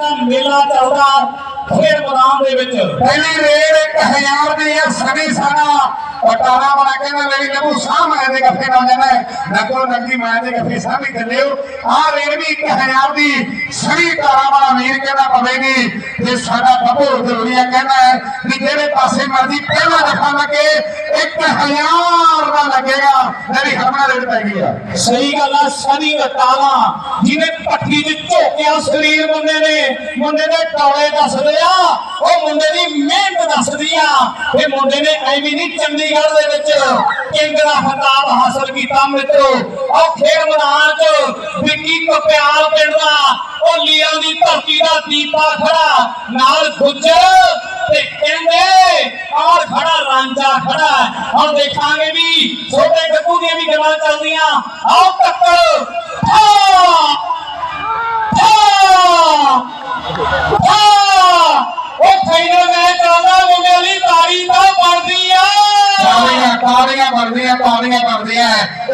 ਦਾ ਮੇਲਾ ਚੱਲਦਾ ਖੇਡ ਮੈਦਾਨ ਦੇ ਵਿੱਚ। ਪਹਿਲੀ ਰੇਡ ਇੱਕ ਹਜ਼ਾਰ ਦੀ ਹੈ ਸਨੀ ਸਾਡਾ ਪਟਾਰਾ ਬਣਾ ਕੇ ਨਾ ਮੇਰੀ ਨਬੂ ਸਾਹਮਣੇ ਦੇ ਗੱਫੇ ਨਾਲ ਜਾਣਾ ਨਕੋ ਨਕਦੀ ਮੈਂ ਦੇ ਗੱਫੇ ਸਾਹਮਣੇ ਚੱਲੇ ਹੋ। ਆ ਰੇਡ ਵੀ 1000 ਦੀ, ਸਨੀ ਤਾਰਾ ਵਾਲਾ ਵੀਰ ਕਹਿੰਦਾ ਪਵੇਗੀ ਤੇ ਸਾਡਾ ਬੱਬੂ ਦਰੂਰੀਆ ਕਹਿੰਦਾ ਹੈ ਵੀ ਜਿਹੜੇ ਪਾਸੇ ਮਰਜ਼ੀ ਪਹਿਲਾ ਦਫਾ ਲੱਗੇ 1000 ਦਾ ਲੱਗੇਗਾ ਮੇਰੀ ਹਰਮਾ ਰੇਡ ਪੈ ਗਈ ਆ। ਸਹੀ ਗੱਲ ਆ ਸਨੀ ਅਟਾਲਾ ਜਿਹਨੇ ਪੱਠੀ 'ਚ ਝੋਕਿਆ ਸਰੀਰ ਮੁੰਡੇ ਨੇ, ਮੁੰਡੇ ਦੇ ਟੌਲੇ ਦੱਸਦੇ ਆ ਉਹ ਮੁੰਡੇ ਦੀ ਮਿਹਨਤ ਦੱਸਦੀ ਆ। ਇਹ ਮੁੰਡੇ ਨੇ ਐਵੇਂ ਨਹੀਂ ਚੰਡੀਗੜ੍ਹ ਦੇ ਵਿੱਚ ਕਿੰਗ ਦਾ ਖਿਤਾਬ ਹਾਸਲ ਕੀਤਾ, ਮਿੱਤਰੋ। ਉਹ ਖੇਡ ਮੈਦਾਨ 'ਚ ਵਿੱਕੀ ਕਪਿਆਲ ਪਿੰਡ ਦਾ, ਉਹ ਲੀਆਂ ਦੀ ਧਰਤੀ ਦਾ ਦੀਪਾ ਖੜਾ, ਨਾਲ ਗੁੱਜਰ ਤੇ ਕਹਿੰਦੇ ਔਰ ਖੜਾ ਰਾਂਝਾ ਖੜਾ ਹੁਣ ਦੇਖਾਂਗੇ ਵੀ ਛੋਟੇ ਗੱਗੂ ਦੀਆਂ ਵੀ ਗੱਲਾਂ ਚੱਲਦੀਆਂ। ਆਓ ਟੱਕਰ ਹਾਂ ਹਾਂ ਉਹ ਫਾਈਨਲ ਮੈਚ ਚੱਲਦਾ ਮੁੰਡੇ ਲਈ ਤਾੜੀ ਤਾਂ ਬਣਦੀ ਆ। ਤਾਲੀਆਂ ਤਾਲੀਆਂ ਬਣਦੀਆਂ ਤਾਲੀਆਂ ਬਣਦੀਆਂ।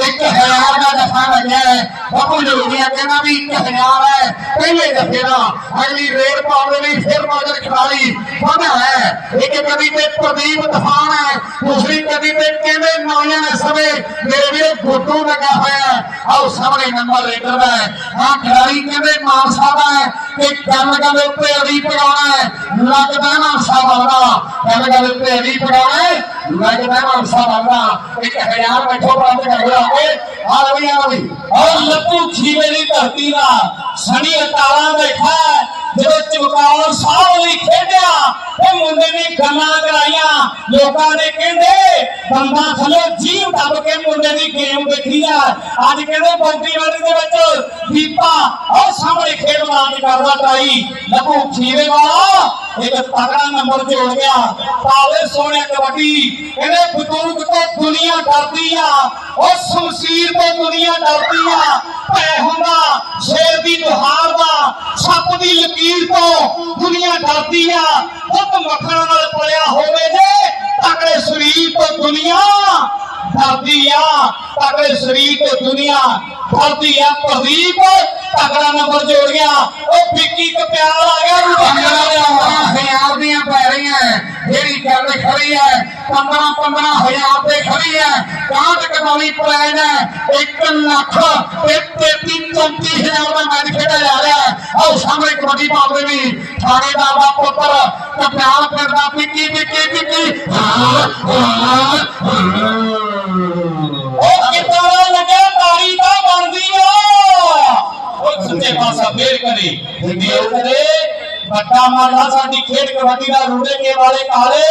ਇੱਕ ਹਜ਼ਾਰ ਦਾ ਦਫਾ ਲੱਗਿਆ ਹੈ। ਬੱਬੂ ਜੋਗੀਆਂ ਕਹਿੰਦਾ ਵੀ ਇੱਕ ਹਜ਼ਾਰ ਹੈ। ਪਹਿਲੇ ਦਫੇ ਦਾ ਅਗਲੀ ਰੇਡ ਪਾਉਣ ਦੇ ਲਈ ਫਿਰ ਮਾਜਰ ਖਿਡਾਰੀ ਵਧਾ ਹੈ। ਇੱਕ ਕਦੀ ਤੇ ਪ੍ਰਦੀਪ ਤੂਫਾਨ ਹੈ। ਦੂਸਰੀ ਕਦੀ ਤੇ ਕਹਿੰਦੇ ਨੌਜਵਾਨ ਇਸ ਸਮੇਂ ਮੇਰੇ ਵੀਰੇ ਗੁੱਟੂ ਲੱਗਾ ਹੋਇਆ ਹੈ ਆਓ ਸਾਹਮਣੇ ਨੰਬਰ ਰੇਡਰ ਦਾ ਹੈ। ਆਹ ਖਿਡਾਰੀ ਕਹਿੰਦੇ ਮਾਨਸਾ ਦਾ ਹੈ? ਕਿ ਗੱਲ ਗੱਲ ਉੱਤੇ ਅੜੀ ਪਗਾਉਣਾ ਹੈ? ਲੱਗਦਾ ਮਾਨਸਾ ਵਾਲਾ। ਗੱਲ ਗੱਲ ਉੱਤੇ ਅੜੀ ਪਗਾਉਣਾ ਹੈ? ਲੱਗਦਾ ਮਾਨਸਾ ਵਾਲਾ। ਇੱਕ ਹਜ਼ਾਰ ਬੈਠੋ ਬੰਦ ਕਰ ਲਿਆਓਗੇ ਆ ਰਵੀ ਆ ਰਵੀ ਔਰ ਲੱਤੂ ਖੀਵੇ ਦੀ ਧਰਤੀ ਦਾ। ਸਣੀ ਅਟਾਲਾ ਬੈਠਾ ਹੈ। ਜਦੋਂ ਚਮਕੌਰ ਸਾਹਿਬ ਲਈ ਖੇਡਿਆ ਇਹ ਮੁੰਡੇ ਨੇ ਗੱਲਾਂ ਕਰਾਈਆਂ। ਲੋਕਾਂ ਨੇ ਕਹਿੰਦੇ, ਬੰਦਾ ਥੱਲੇ ਜੀਵ ਦੱਬ ਕੇ ਮੁੰਡੇ ਦੀ ਗੇਮ ਦੇਖੀ ਆ। ਅੱਜ ਕਹਿੰਦੇ ਬੌਂਟੀ ਦੇ ਵਿੱਚ ਦੀਪਾ, ਉਹ ਸਾਹਮਣੇ ਖੇਡ ਮੈਦਾਨ 'ਚ ਕਰਦਾ ਟਰਾਈ। ਲੱਪੂ ਖੀਵੇ ਵਾਲਾ, ਇੱਕ ਤਗੜਾ ਨੰਬਰ ਜੋੜ ਗਿਆ। ਪਾਵੇ ਸੋਹਣਿਆ ਕਬੱਡੀ। ਇਹਨੇ ਬਜ਼ੁਰਗ ਤੋਂ ਦੁਨੀਆ ਡਰਦੀ ਆ। ਉਹ ਸ਼ਮਸ਼ੀਰ ਤੋਂ ਦੁਨੀਆ ਡਰਦੀ ਆ। ਭੈ ਹੁੰਦਾ, ਸ਼ੇਰ ਦੀ ਦੁਹਾਰ ਦਾ ਸੱਪ ਦੀ ਲਕੀਰ ਤੋਂ ਦੁਨੀਆ ਡਰਦੀ ਆ। ਉਹ ਮੱਖਣ ਨਾਲ ਪਲਿਆ ਹੋਵੇ ਜੇ, ਤਕੜੇ ਸਰੀਰ ਤੋਂ ਦੁਨੀਆ ਆ ਤਕੜੇ ਸਰੀਰ ਤੋਂ ਦੁਨੀਆ। ਡਰਦੀ ਆ ਪ੍ਰਦੀਪ ਤਕੜਾ ਨੰਬਰ ਜੋੜ ਗਿਆ ਉਹ ਵਿੱਕੀ ਕਪਿਆਲ ਆ ਗਿਆ ਰੁਝਾਨ ਹਜ਼ਾਰ ਦੀਆਂ ਪੈ ਰਹੀਆਂ ਜਿਹੜੀ ਗੱਲ ਖੜੀ ਹੈ 15 15 ਹਜ਼ਾਰ ਤੇ ਖੜੀ ਹੈ ਕਾਂਟ ਕਮਾਲੀ ਪ੍ਰਾਈਜ਼ ਹੈ 1 ਲੱਖ ਤੇ 33 34 ਹਜ਼ਾਰ ਦਾ ਮੈਚ ਖੇਡਿਆ ਜਾ ਰਿਹਾ ਹੈ ਆਓ ਸਾਹਮਣੇ ਕਬੱਡੀ ਪਾਉਂਦੇ ਵੀ ਥਾਣੇਦਾਰ ਦਾ ਪੁੱਤਰ ਕਪਿਆਲ ਫਿਰਦਾ ਪਿੱਕੀ ਪਿੱਕੀ ਪਿੱਕੀ ਉਹ ਕਿੱਦਾਂ ਲੱਗਿਆ ਤਾਰੀ ਤਾਂ ਬਣਦੀ ਆ ਉਹ ਸੱਚੇ ਪਾਸਾ ਫੇਰ ਕਰੇ। ਦੇਵ ਕਰੇ ਵੱਡਾ ਮਾਲਾ ਸਾਡੀ ਖੇਡ ਕਬੱਡੀ ਦਾ ਰੂੜੇ ਕੇ ਵਾਲੇ ਕਾਲੇ।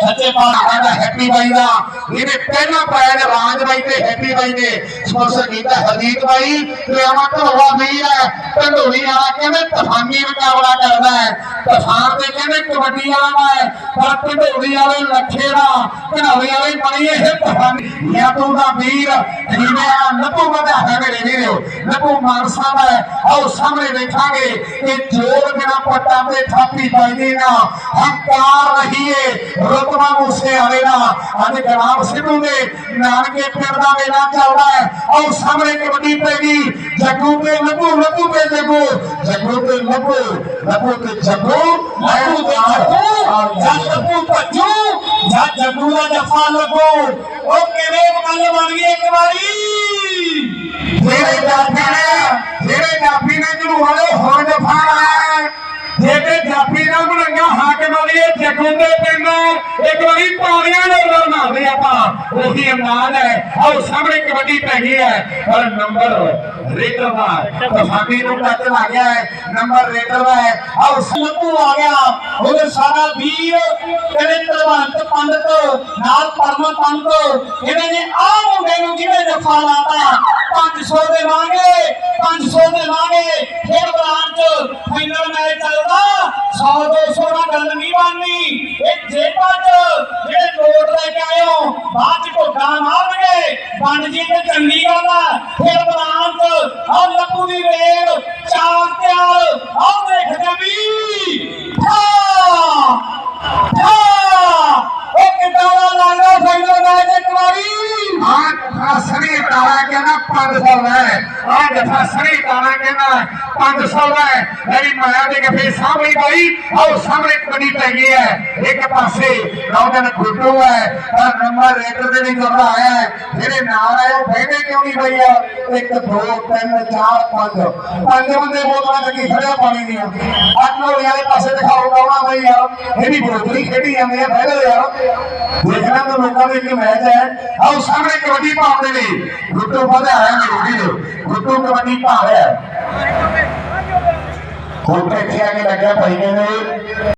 ਸੱਚੇ ਪਾਸਾ ਸਾਡਾ ਹੈਪੀ ਬਾਈ ਦਾ ਇਹਨੇ ਪਹਿਲਾ ਪ੍ਰਾਈਜ਼ ਰਾਜ ਬਾਈ ਤੇ ਹੈਪੀ ਬਾਈ ਨੇ ਸਪਾਂਸਰ ਕੀਤਾ ਹਰਜੀਤ ਬਾਈ ਤੇ ਆਵਾ ਢੋਲਾ ਹੈ ਢੰਡੋਲੀ ਵਾਲਾ ਕਹਿੰਦੇ ਤਫਾਨੀ ਮੁਕਾਬਲਾ ਕਰਦਾ ਹੈ। ਤਫਾਨ ਤੇ ਕਹਿੰਦੇ ਕਬੱਡੀ ਵਾਲਾ ਹੈ, ਪਰ ਢੰਡੋਲੀ ਵਾਲੇ ਲੱਖੇ ਦਾ ਢੰਡੋਲੀ ਵਾਲੇ ਬਣੀ ਇਹ ਤਫਾਨੀ। ਯਾਦੂ ਦਾ ਵੀਰ ਜਿਵੇਂ ਨੱਪੂ ਵਧਾ ਹੈ ਮੇਰੇ ਵੀਰੋ। ਨੱਪੂ ਮਾਨਸਾ ਦਾ ਆਓ ਸਾਹਮਣੇ ਦੇਖਾਂਗੇ ਕਿ ਜੋਰ ਬਿਨਾ ਪੱਟਾਂ ਤੇ ਥਾਪੀ ਪਾਈ ਨਾ। ਹੰਕਾਰ ਰਹੀਏ ਰਤਨਾ ਮੂਸੇ ਵਾਲੇ ਦਾ। ਅੱਜ ਗਰਾਮ ਸਿੱਧੂ ਦੇ ਨਾਨਕੇ ਪਿੰਡ ਦਾ ਮੇਲਾ ਚੱਲਦਾ ਹੈ। ਆਓ ਸਾਹਮਣੇ ਕਬੱਡੀ ਪੈ ਗਈ ਜੱਗੂ ਤੇ ਲੱਭੂ ਲੱਭੂ ਤੇ ਜੱਗੂ। ਜੱਗੂ ਤੇ ਲੱਭੂ ਲੱਭੂ ਤੇ ਜੱਗੂ। ਲੱਭੂ ਤੇ ਜੱਗੂ। ਜੱਟ ਲੱਭੂ ਭੱਜੂ। ਜੱਟ ਜੱਗੂ ਦਾ ਜਫਾ ਲੱਗੂ ਉਹ ਕਿਵੇਂ ਗੱਲ ਬਣ ਗਈ ਇੱਕ ਵਾਰੀ? ਜਿਹੜੇ ਜਾਫੀ ਨੇ ਜਿਹੜੇ ਜਾਫੀ ਨੇ ਜਿਹਨੂੰ ਵਾਲੇ ਹੁਣ ਜਫਾ ਹੈ ਜਿਹੜੇ ਜਾਫੀ ਨਾਲ ਬਣਾਈਆਂ ਹਾਕਮ ਵਾਲੀ ਜੱਗੂ ਦੇ ਪਿੰਡ ਇੱਕ ਵਾਰੀ ਪੌੜੀਆਂ ਨਾਲ ਲੜਨਾਉਂਦੇ ਆਪਾਂ। ਉਹੀ ਅੰਦਾਜ਼ ਹੈ। ਆਓ ਸਾਹਮਣੇ ਕਬੱਡੀ ਪੈ ਗਈ ਹੈ। ਪਰ ਨੰਬਰ ਰੇਡਰ ਦਾ ਤਫਾਕੀ ਨੂੰ ਟੱਚ ਲਾ ਗਿਆ ਹੈ। ਨੰਬਰ ਰੇਡਰ ਦਾ ਹੈ। ਆਓ ਲੱਭੂ ਆ ਗਿਆ। ਉਹਦੇ ਸਾਡਾ ਵੀਰ ਕਹਿੰਦੇ ਤਲਵੰਤ ਪੰਡਤ ਨਾਲ ਪਰਮ ਪੰਡਤ ਇਹਨੇ ਨੇ ਆ ਮੁੰਡੇ ਨੂੰ ਜਿਹਨੇ ਜਫਾ ਲਾਤਾ 500 ਦੇਵਾਂਗੇ 500 ਦੇਵਾਂਗੇ ਫਿਰ ਬਰਾਂਚ ਫਾਈਨਲ ਮੈਚ ਚੱਲਦਾ। 100 200 ਨਾਲ ਗੱਲ ਨਹੀਂ ਬਣਨੀ। ਇਹ ਜੇਬਾਂ 'ਚ ਜਿਹੜੇ ਨੋਟ ਲੈ ਕੇ ਆਇਓ ਬਾਅਦ 'ਚ ਢੋਡਾ ਮਾਰਨਗੇ। ਬਣ ਜੀ ਤੇ ਚੰਗੀ ਗੱਲ ਆ। ਫਿਰ ਬਰਾਂਚ ਆ ਲੱਭੂ ਦੀ ਰੇਡ ਚਾਰ ਤਿਆਰ। ਆਹ ਦੇਖਦੇ ਵੀ। ਹਾਂ! ਹਾਂ! ਫਾਈਨਲ ਮੈਚ ਇੱਕ ਕਹਿੰਦਾ 500 ਹੈ। ਆ ਜੱਫਾ ਸਣੀ ਤਾਣਾ ਕਹਿੰਦਾ 500 ਹੈ। ਮੇਰੀ ਮਾਇਆ ਦੇ ਕੇ ਸਾਹਮਣੇ ਬਾਈ ਆਓ ਸਾਹਮਣੇ ਕਬੱਡੀ ਪੈ ਗਈ ਹੈ। ਇੱਕ ਪਾਸੇ ਨੌਜਵਾਨ ਗੁੱਡੂ ਹੈ, ਤਾਂ ਨੰਬਰ ਰੇਟਰ ਦੇ ਨਹੀਂ ਜੁੜਦਾ ਆਇਆ ਜਿਹੜੇ ਨਾਲ ਆਏ, ਉਹ ਬਹਿਨੇ ਕਿਉਂ ਨਹੀਂ ਬਈ ਆ? 1 2 3 4 5 ਪੰਜ ਬੰਦੇ ਬੋਤਲਾਂ ਚੱਕੀ ਖੜਿਆ, ਪਾਣੀ ਦੀਆਂ। ਅੱਠ ਲੋ ਵਾਲੇ ਪਾਸੇ ਦਿਖਾਓ, ਕੌਣਾ ਬਈ ਯਾਰ ਇਹ ਵੀ ਬੋਤਲੀ ਖੇਡੀ ਜਾਂਦੇ ਆ, ਬਹਿ ਯਾਰ ਦੇਖਣਾ ਤਾਂ ਲੋਕਾਂ ਦੇ ਇੱਕ ਮੈਚ ਹੈ। ਆਓ ਸਾਹਮਣੇ ਕਬੱਡੀ ਪਾਉਂਦੇ ਨੇ। ਗੁੱਡੂ ਵਧਿਆ ਹੈ ਮੇਰੀ ਵੀਡੀਓ ਗੁੱਡੂ ਕਬੱਡੀ ਪਾ ਹੈ। ਹੁਣ ਤੇ ਕੇ ਲੱਗਿਆ ਭਾਈ ਨੇ